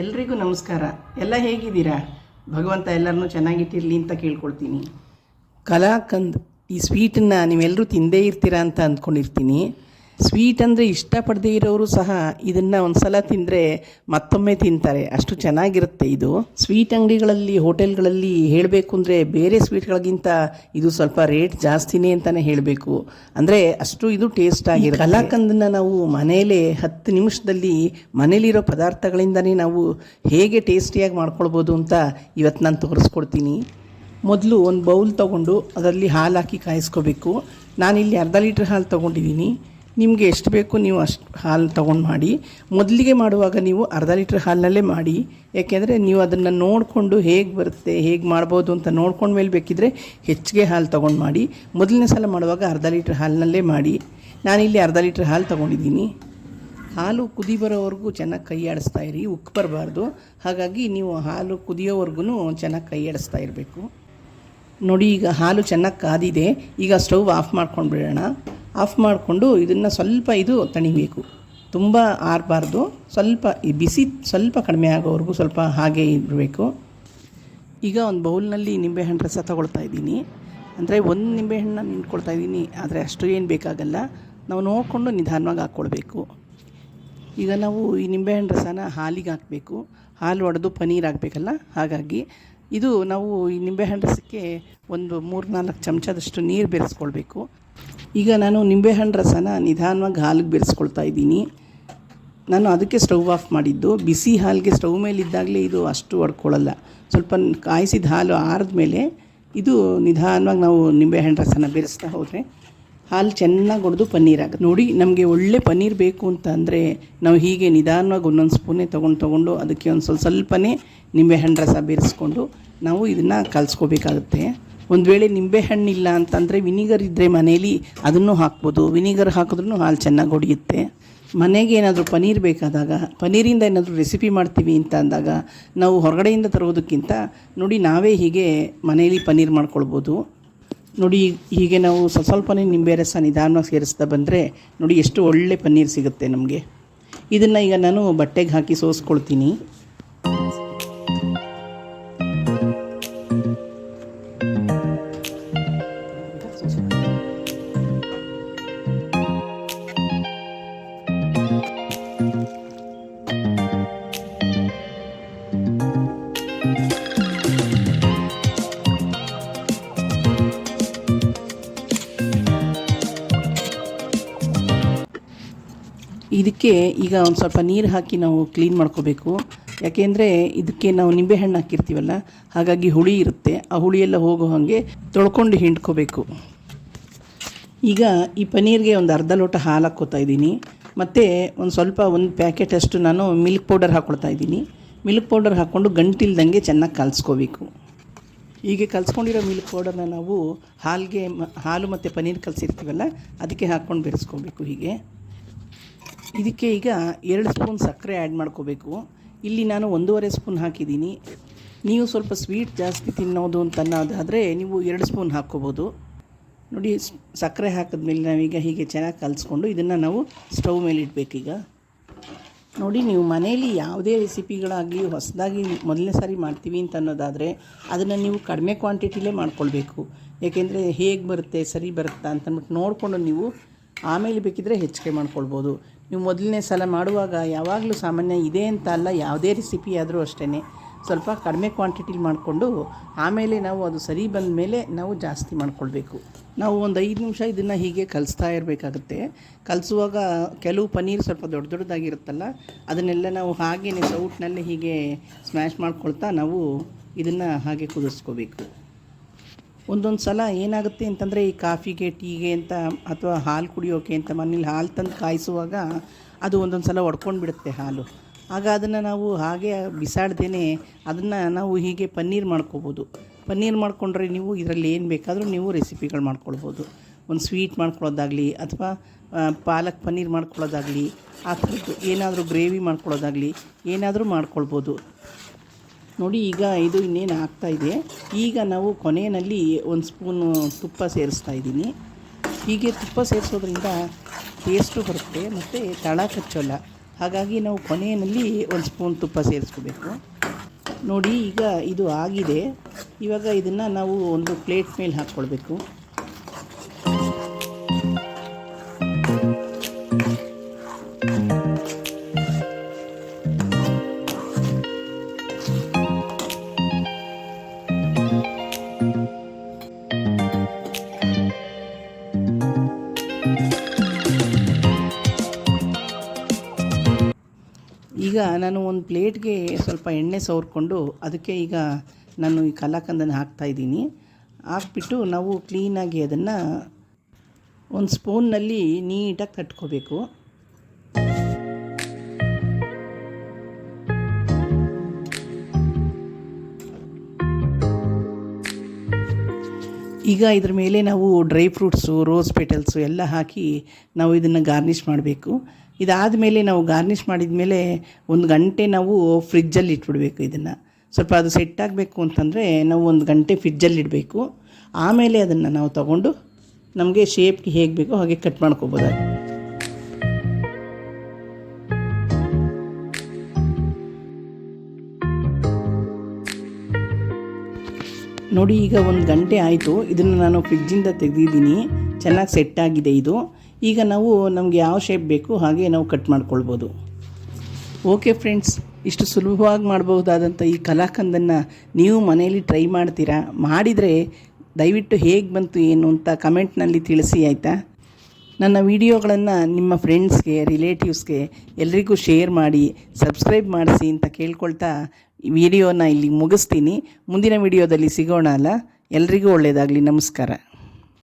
ಎಲ್ರಿಗೂ ನಮಸ್ಕಾರ. ಎಲ್ಲ ಹೇಗಿದ್ದೀರಾ? ಭಗವಂತ ಎಲ್ಲರನ್ನೂ ಚೆನ್ನಾಗಿಟ್ಟಿರಲಿ ಅಂತ ಕೇಳ್ಕೊಳ್ತೀನಿ. ಕಲಾಕಂದ್, ಈ ಸ್ವೀಟನ್ನು ನೀವೆಲ್ಲರೂ ತಿಂದೇ ಇರ್ತೀರಾ ಅಂತ ಅಂದ್ಕೊಂಡಿರ್ತೀನಿ. ಸ್ವೀಟ್ ಅಂದರೆ ಇಷ್ಟಪಡದೇ ಇರೋರು ಸಹ ಇದನ್ನು ಒಂದು ಸಲ ತಿಂದರೆ ಮತ್ತೊಮ್ಮೆ ತಿಂತಾರೆ. ಅಷ್ಟು ಚೆನ್ನಾಗಿರುತ್ತೆ ಇದು. ಸ್ವೀಟ್ ಅಂಗಡಿಗಳಲ್ಲಿ ಹೋಟೆಲ್ಗಳಲ್ಲಿ ಹೇಳಬೇಕು ಅಂದರೆ ಬೇರೆ ಸ್ವೀಟ್ಗಳಿಗಿಂತ ಇದು ಸ್ವಲ್ಪ ರೇಟ್ ಜಾಸ್ತಿನೇ ಅಂತಲೇ ಹೇಳಬೇಕು. ಅಂದರೆ ಅಷ್ಟು ಇದು ಟೇಸ್ಟ್ ಆಗಿರುತ್ತೆ ಕಲಾಕಂದನ್ನು ನಾವು ಮನೆಯಲ್ಲೇ ಹತ್ತು ನಿಮಿಷದಲ್ಲಿ ಮನೇಲಿರೋ ಪದಾರ್ಥಗಳಿಂದನೇ ನಾವು ಹೇಗೆ ಟೇಸ್ಟಿಯಾಗಿ ಮಾಡ್ಕೊಳ್ಬೋದು ಅಂತ ಇವತ್ತು ನಾನು ತೋರಿಸ್ಕೊಡ್ತೀನಿ. ಮೊದಲು ಒಂದು ಬೌಲ್ ತೊಗೊಂಡು ಅದರಲ್ಲಿ ಹಾಲು ಹಾಕಿ ಕಾಯಿಸ್ಕೋಬೇಕು. ನಾನಿಲ್ಲಿ ಅರ್ಧ ಲೀಟ್ರ್ ಹಾಲು ತೊಗೊಂಡಿದ್ದೀನಿ. ನಿಮಗೆ ಎಷ್ಟು ಬೇಕು ನೀವು ಅಷ್ಟು ಹಾಲು ತೊಗೊಂಡು ಮಾಡಿ. ಮೊದಲಿಗೆ ಮಾಡುವಾಗ ನೀವು ಅರ್ಧ ಲೀಟ್ರ್ ಹಾಲಿನಲ್ಲೇ ಮಾಡಿ. ಯಾಕೆಂದರೆ ನೀವು ಅದನ್ನು ನೋಡಿಕೊಂಡು ಹೇಗೆ ಬರುತ್ತೆ, ಹೇಗೆ ಮಾಡ್ಬೋದು ಅಂತ ನೋಡ್ಕೊಂಡ ಮೇಲೆ ಬೇಕಿದ್ರೆ ಹೆಚ್ಚಿಗೆ ಹಾಲು ತೊಗೊಂಡು ಮಾಡಿ. ಮೊದಲನೇ ಸಲ ಮಾಡುವಾಗ ಅರ್ಧ ಲೀಟ್ರ್ ಹಾಲಿನಲ್ಲೇ ಮಾಡಿ. ನಾನಿಲ್ಲಿ ಅರ್ಧ ಲೀಟ್ರ್ ಹಾಲು ತೊಗೊಂಡಿದ್ದೀನಿ. ಹಾಲು ಕುದಿ ಬರೋವರೆಗೂ ಚೆನ್ನಾಗಿ ಕೈ ಆಡಿಸ್ತಾ ಇರಿ ಉಕ್ಕು ಬರಬಾರ್ದು. ಹಾಗಾಗಿ ನೀವು ಹಾಲು ಕುದಿಯೋವರೆಗೂ ಚೆನ್ನಾಗಿ ಕೈ ಆಡಿಸ್ತಾ ಇರಬೇಕು. ನೋಡಿ, ಈಗ ಹಾಲು ಚೆನ್ನಾಗಿ ಕಾದಿದೆ. ಈಗ ಸ್ಟವ್ ಆಫ್ ಮಾಡ್ಕೊಂಡು ಬಿಡೋಣ. ಆಫ್ ಮಾಡಿಕೊಂಡು ಇದನ್ನು ಸ್ವಲ್ಪ ಇದು ತಣಿಬೇಕು. ತುಂಬ ಆರಬಾರ್ದು. ಸ್ವಲ್ಪ ಈ ಬಿಸಿ ಸ್ವಲ್ಪ ಕಡಿಮೆ ಆಗೋವರೆಗೂ ಸ್ವಲ್ಪ ಹಾಗೆ ಇರಬೇಕು. ಈಗ ಒಂದು ಬೌಲ್ನಲ್ಲಿ ನಿಂಬೆಹಣ್ಣು ರಸ ತಗೊಳ್ತಾ ಇದ್ದೀನಿ. ಅಂದರೆ ಒಂದು ನಿಂಬೆಹಣ್ಣನ್ನು ನಿಂತ್ಕೊಳ್ತಾ ಇದ್ದೀನಿ, ಆದರೆ ಅಷ್ಟು ಏನು ಬೇಕಾಗಲ್ಲ. ನಾವು ನೋಡಿಕೊಂಡು ನಿಧಾನವಾಗಿ ಹಾಕ್ಕೊಳ್ಬೇಕು. ಈಗ ನಾವು ಈ ನಿಂಬೆಹಣ್ಣು ರಸನ ಹಾಲಿಗೆ ಹಾಕಬೇಕು. ಹಾಲು ಒಡೆದು ಪನೀರ್ ಹಾಕಬೇಕಲ್ಲ? ಹಾಗಾಗಿ ಇದು ನಾವು ಈ ನಿಂಬೆಹಣ್ಣು ರಸಕ್ಕೆ ಒಂದು ಮೂರು ನಾಲ್ಕು ಚಮಚದಷ್ಟು ನೀರು ಬೆರೆಸ್ಕೊಳ್ಬೇಕು. ಈಗ ನಾನು ನಿಂಬೆಹಣ್ಣು ರಸನ ನಿಧಾನವಾಗಿ ಹಾಲಿಗೆ ಬೆರೆಸ್ಕೊಳ್ತಾ ಇದ್ದೀನಿ. ನಾನು ಅದಕ್ಕೆ ಸ್ಟವ್ ಆಫ್ ಮಾಡಿದ್ದು. ಬಿಸಿ ಹಾಲಿಗೆ ಸ್ಟವ್ ಮೇಲೆ ಇದ್ದಾಗಲೇ ಇದು ಅಷ್ಟು ಹೊಡ್ಕೊಳ್ಳಲ್ಲ ಸ್ವಲ್ಪ ಕಾಯಿಸಿದ ಹಾಲು ಆರಿದ ಮೇಲೆ ಇದು ನಿಧಾನವಾಗಿ ನಾವು ನಿಂಬೆಹಣ್ಣು ರಸನ ಬೆರೆಸ್ತಾ ಹೋದರೆ ಹಾಲು ಚೆನ್ನಾಗಿ ಹೊಡೆದು ಪನ್ನೀರ್ ಆಗುತ್ತೆ. ನೋಡಿ, ನಮಗೆ ಒಳ್ಳೆ ಪನ್ನೀರ್ ಬೇಕು ಅಂತ ಅಂದರೆ ನಾವು ಹೀಗೆ ನಿಧಾನವಾಗಿ ಒಂದೊಂದು ಸ್ಪೂನೇ ತೊಗೊಂಡು ತೊಗೊಂಡು ಅದಕ್ಕೆ ಒಂದು ಸ್ವಲ್ಪ ಸ್ವಲ್ಪನೇ ನಿಂಬೆಹಣ್ಣು ರಸ ಬೆರೆಸ್ಕೊಂಡು ನಾವು ಇದನ್ನು ಕಲಿಸ್ಕೋಬೇಕಾಗುತ್ತೆ. ಒಂದು ವೇಳೆ ನಿಂಬೆಹಣ್ಣು ಇಲ್ಲ ಅಂತಂದರೆ ವಿನಿಗರ್ ಇದ್ದರೆ ಮನೇಲಿ ಅದನ್ನು ಹಾಕ್ಬೋದು. ವಿನಿಗರ್ ಹಾಕಿದ್ರೂ ಹಾಲು ಚೆನ್ನಾಗಿ ಹೊಡೆಯುತ್ತೆ. ಮನೆಗೆ ಏನಾದರೂ ಪನೀರ್ ಬೇಕಾದಾಗ, ಪನೀರಿಂದ ಏನಾದರೂ ರೆಸಿಪಿ ಮಾಡ್ತೀವಿ ಅಂತ ಅಂದಾಗ ನಾವು ಹೊರಗಡೆಯಿಂದ ತರೋದಕ್ಕಿಂತ ನೋಡಿ ನಾವೇ ಹೀಗೆ ಮನೆಯಲ್ಲಿ ಪನೀರ್ ಮಾಡ್ಕೊಳ್ಬೋದು. ನೋಡಿ ಹೀಗೆ ನಾವು ಸ್ವಲ್ಪ ಸ್ವಲ್ಪನೇ ನಿಂಬೆ ರಸ ನಿಧಾನವಾಗಿ ಸೇರಿಸ್ತಾ ಬಂದರೆ ನೋಡಿ ಎಷ್ಟು ಒಳ್ಳೆ ಪನ್ನೀರ್ ಸಿಗುತ್ತೆ ನಮಗೆ. ಇದನ್ನು ಈಗ ನಾನು ಬಟ್ಟೆಗೆ ಹಾಕಿ ಸೋಸ್ಕೊಳ್ತೀನಿ. ಇದಕ್ಕೆ ಈಗ ಒಂದು ಸ್ವಲ್ಪ ನೀರು ಹಾಕಿ ನಾವು ಕ್ಲೀನ್ ಮಾಡ್ಕೋಬೇಕು. ಯಾಕೆಂದರೆ ಇದಕ್ಕೆ ನಾವು ನಿಂಬೆಹಣ್ಣು ಹಾಕಿರ್ತೀವಲ್ಲ, ಹಾಗಾಗಿ ಹುಳಿ ಇರುತ್ತೆ. ಆ ಹುಳಿಯೆಲ್ಲ ಹೋಗೋ ಹಾಗೆ ತೊಳ್ಕೊಂಡು ಹಿಂಡ್ಕೋಬೇಕು. ಈಗ ಈ ಪನೀರ್ಗೆ ಒಂದು ಅರ್ಧ ಲೋಟ ಹಾಲು ಹಾಕ್ಕೋತಾ ಇದ್ದೀನಿ. ಮತ್ತು ಒಂದು ಸ್ವಲ್ಪ ಒಂದು ಪ್ಯಾಕೆಟಷ್ಟು ನಾನು ಮಿಲ್ಕ್ ಪೌಡರ್ ಹಾಕ್ಕೊಳ್ತಾ ಇದ್ದೀನಿ. ಮಿಲ್ಕ್ ಪೌಡರ್ ಹಾಕ್ಕೊಂಡು ಗಂಟಿಲ್ದಂಗೆ ಚೆನ್ನಾಗಿ ಕಲಿಸ್ಕೋಬೇಕು. ಹೀಗೆ ಕಲಿಸ್ಕೊಂಡಿರೋ ಮಿಲ್ಕ್ ಪೌಡರ್ನ ನಾವು ಹಾಲಿಗೆ ಹಾಲು ಮತ್ತು ಪನೀರ್ ಕಲಸಿರ್ತೀವಲ್ಲ, ಅದಕ್ಕೆ ಹಾಕ್ಕೊಂಡು ಬೆರೆಸ್ಕೋಬೇಕು ಹೀಗೆ. ಇದಕ್ಕೆ ಈಗ ಎರಡು ಸ್ಪೂನ್ ಸಕ್ಕರೆ ಆ್ಯಡ್ ಮಾಡ್ಕೋಬೇಕು. ಇಲ್ಲಿ ನಾನು ಒಂದೂವರೆ ಸ್ಪೂನ್ ಹಾಕಿದ್ದೀನಿ. ನೀವು ಸ್ವಲ್ಪ ಸ್ವೀಟ್ ಜಾಸ್ತಿ ತಿನ್ನೋದು ಅಂತ ಅನ್ನೋದಾದರೆ ನೀವು ಎರಡು ಸ್ಪೂನ್ ಹಾಕ್ಕೋಬೋದು. ನೋಡಿ ಸಕ್ಕರೆ ಹಾಕಿದ್ಮೇಲೆ ನಾವೀಗ ಹೀಗೆ ಚೆನ್ನಾಗಿ ಕಲಿಸ್ಕೊಂಡು ಇದನ್ನು ನಾವು ಸ್ಟವ್ ಮೇಲೆ ಇಡಬೇಕೀಗ. ನೋಡಿ, ನೀವು ಮನೆಯಲ್ಲಿ ಯಾವುದೇ ರೆಸಿಪಿಗಳಾಗಲಿ ಹೊಸದಾಗಿ ಮೊದಲನೇ ಸಾರಿ ಮಾಡ್ತೀವಿ ಅಂತ ಅನ್ನೋದಾದರೆ ಅದನ್ನು ನೀವು ಕಡಿಮೆ ಕ್ವಾಂಟಿಟಿಲೇ ಮಾಡ್ಕೊಳ್ಬೇಕು. ಏಕೆಂದರೆ ಹೇಗೆ ಬರುತ್ತೆ, ಸರಿ ಬರುತ್ತಾ ಅಂತಂದ್ಬಿಟ್ಟು ನೋಡಿಕೊಂಡು ನೀವು ಆಮೇಲೆ ಬೇಕಿದ್ರೆ ಹೆಚ್ಚಿಗೆ ಮಾಡ್ಕೊಳ್ಬೋದು. ನೀವು ಮೊದಲನೇ ಸಲ ಮಾಡುವಾಗ ಯಾವಾಗಲೂ ಸಾಮಾನ್ಯ ಇದೆ ಅಂತ ಅಲ್ಲ, ಯಾವುದೇ ರೆಸಿಪಿ ಆದರೂ ಅಷ್ಟೇ ಸ್ವಲ್ಪ ಕಡಿಮೆ ಕ್ವಾಂಟಿಟಿಲಿ ಮಾಡಿಕೊಂಡು ಆಮೇಲೆ ನಾವು ಅದು ಸರಿ ಬಂದ ಮೇಲೆ ನಾವು ಜಾಸ್ತಿ ಮಾಡಿಕೊಳ್ಬೇಕು. ನಾವು ಒಂದು ಐದು ನಿಮಿಷ ಇದನ್ನು ಹೀಗೆ ಕಲಿಸ್ತಾ ಇರಬೇಕಾಗುತ್ತೆ. ಕಲಿಸುವಾಗ ಕೆಲವು ಪನ್ನೀರ್ ಸ್ವಲ್ಪ ದೊಡ್ಡ ದೊಡ್ಡದಾಗಿರುತ್ತಲ್ಲ, ಅದನ್ನೆಲ್ಲ ನಾವು ಹಾಗೆಯೇ ಸೌಟ್ನಲ್ಲಿ ಹೀಗೆ ಸ್ಮ್ಯಾಶ್ ಮಾಡ್ಕೊಳ್ತಾ ನಾವು ಇದನ್ನು ಹಾಗೆ ಕುದಿಸ್ಕೋಬೇಕು. ಒಂದೊಂದು ಸಲ ಏನಾಗುತ್ತೆ ಅಂತಂದರೆ ಈ ಕಾಫಿಗೆ, ಟೀಗೆ ಅಂತ ಅಥವಾ ಹಾಲು ಕುಡಿಯೋಕೆ ಅಂತ ಮನೇಲಿ ಹಾಲು ತಂದು ಕಾಯಿಸುವಾಗ ಅದು ಒಂದೊಂದು ಸಲ ಒಡ್ಕೊಂಡು ಬಿಡುತ್ತೆ ಹಾಲು. ಆಗ ಅದನ್ನು ನಾವು ಹಾಗೆ ಬಿಸಾಡ್ದೇ ಅದನ್ನು ನಾವು ಹೀಗೆ ಪನ್ನೀರ್ ಮಾಡ್ಕೋಬೋದು. ಪನ್ನೀರ್ ಮಾಡಿಕೊಂಡ್ರೆ ನೀವು ಇದರಲ್ಲಿ ಏನು ಬೇಕಾದರೂ ನೀವು ರೆಸಿಪಿಗಳು ಮಾಡ್ಕೊಳ್ಬೋದು. ಒಂದು ಸ್ವೀಟ್ ಮಾಡ್ಕೊಳ್ಳೋದಾಗಲಿ ಅಥವಾ ಪಾಲಕ್ ಪನ್ನೀರ್ ಮಾಡ್ಕೊಳ್ಳೋದಾಗಲಿ, ಆ ಥರದ್ದು ಏನಾದರೂ ಗ್ರೇವಿ ಮಾಡ್ಕೊಳ್ಳೋದಾಗಲಿ ಏನಾದರೂ ಮಾಡ್ಕೊಳ್ಬೋದು. ನೋಡಿ, ಈಗ ಇದು ಇನ್ನೇನು ಇದೆ. ಈಗ ನಾವು ಕೊನೆಯಲ್ಲಿ ಒಂದು ಸ್ಪೂನು ತುಪ್ಪ ಸೇರಿಸ್ತಾ ಇದ್ದೀನಿ. ಹೀಗೆ ತುಪ್ಪ ಸೇರಿಸೋದ್ರಿಂದ ಟೇಸ್ಟು ಬರುತ್ತೆ, ಮತ್ತು ತಳ ಕಚ್ಚೋಲ್ಲ. ಹಾಗಾಗಿ ನಾವು ಕೊನೆಯಲ್ಲಿ ಒಂದು ಸ್ಪೂನ್ ತುಪ್ಪ ಸೇರಿಸ್ಕೋಬೇಕು. ನೋಡಿ, ಈಗ ಇದು ಆಗಿದೆ. ಇವಾಗ ಇದನ್ನು ನಾವು ಒಂದು ಪ್ಲೇಟ್ ಮೇಲೆ ಹಾಕ್ಕೊಳ್ಬೇಕು. ನಾನು ಒಂದು ಪ್ಲೇಟ್ಗೆ ಸ್ವಲ್ಪ ಎಣ್ಣೆ ಸವರ್ಕೊಂಡು ಅದಕ್ಕೆ ಈಗ ನಾನು ಈ ಕಲಾಕಂದನ್ನು ಹಾಕ್ತಾಯಿದ್ದೀನಿ ಹಾಕ್ಬಿಟ್ಟು ನಾವು ಕ್ಲೀನಾಗಿ ಅದನ್ನು ಒಂದು ಸ್ಪೂನ್ನಲ್ಲಿ ನೀಟಾಗಿ ತಟ್ಕೋಬೇಕು. ಈಗ ಇದ್ರ ಮೇಲೆ ನಾವು ಡ್ರೈ ಫ್ರೂಟ್ಸು, ರೋಸ್ ಪೆಟಲ್ಸು ಎಲ್ಲ ಹಾಕಿ ನಾವು ಇದನ್ನು ಗಾರ್ನಿಷ್ ಮಾಡಬೇಕು. ಇದಾದ ಮೇಲೆ ನಾವು ಗಾರ್ನಿಷ್ ಮಾಡಿದ ಮೇಲೆ ಒಂದು ಗಂಟೆ ನಾವು ಫ್ರಿಜ್ಜಲ್ಲಿ ಇಟ್ಬಿಡಬೇಕು ಇದನ್ನು. ಸ್ವಲ್ಪ ಅದು ಸೆಟ್ ಆಗಬೇಕು ಅಂತಂದರೆ ನಾವು ಒಂದು ಗಂಟೆ ಫ್ರಿಜ್ಜಲ್ಲಿ ಇಡಬೇಕು. ಆಮೇಲೆ ಅದನ್ನು ನಾವು ತಗೊಂಡು ನಮಗೆ ಶೇಪ್ಗೆ ಹೇಗೆ ಬೇಕೋ ಹಾಗೆ ಕಟ್ ಮಾಡ್ಕೋಬೋದು ನೋಡಿ ಈಗ ಒಂದು ಗಂಟೆ ಆಯಿತು. ಇದನ್ನು ನಾನು ಫ್ರಿಜ್ಜಿಂದ ತೆಗೆದಿದ್ದೀನಿ. ಚೆನ್ನಾಗಿ ಸೆಟ್ ಆಗಿದೆ ಇದು. ಈಗ ನಾವು ನಮಗೆ ಯಾವ ಶೇಪ್ ಬೇಕು ಹಾಗೆ ನಾವು ಕಟ್ ಮಾಡ್ಕೊಳ್ಬೋದು. ಓಕೆ ಫ್ರೆಂಡ್ಸ್ ಇಷ್ಟು ಸುಲಭವಾಗಿ ಮಾಡಬಹುದಾದಂಥ ಈ ಕಲಾಕಂದನ್ನು ನೀವು ಮನೆಯಲ್ಲಿ ಟ್ರೈ ಮಾಡ್ತೀರಾ? ಮಾಡಿದರೆ ದಯವಿಟ್ಟು ಹೇಗೆ ಬಂತು ಏನು ಅಂತ ಕಮೆಂಟ್ನಲ್ಲಿ ತಿಳಿಸಿ ಆಯಿತಾ? ನನ್ನ ವಿಡಿಯೋಗಳನ್ನು ನಿಮ್ಮ ಫ್ರೆಂಡ್ಸ್ಗೆ ರಿಲೇಟಿವ್ಸ್ಗೆ ಎಲ್ರಿಗೂ ಶೇರ್ ಮಾಡಿ ಸಬ್ಸ್ಕ್ರೈಬ್ ಮಾಡಿಸಿ ಅಂತ ಕೇಳ್ಕೊಳ್ತಾ ವಿಡಿಯೋನ ಇಲ್ಲಿ ಮುಗಿಸ್ತೀನಿ. ಮುಂದಿನ ವಿಡಿಯೋದಲ್ಲಿ ಸಿಗೋಣ ಅಲ್ಲ? ಎಲ್ರಿಗೂ ಒಳ್ಳೆಯದಾಗಲಿ ನಮಸ್ಕಾರ.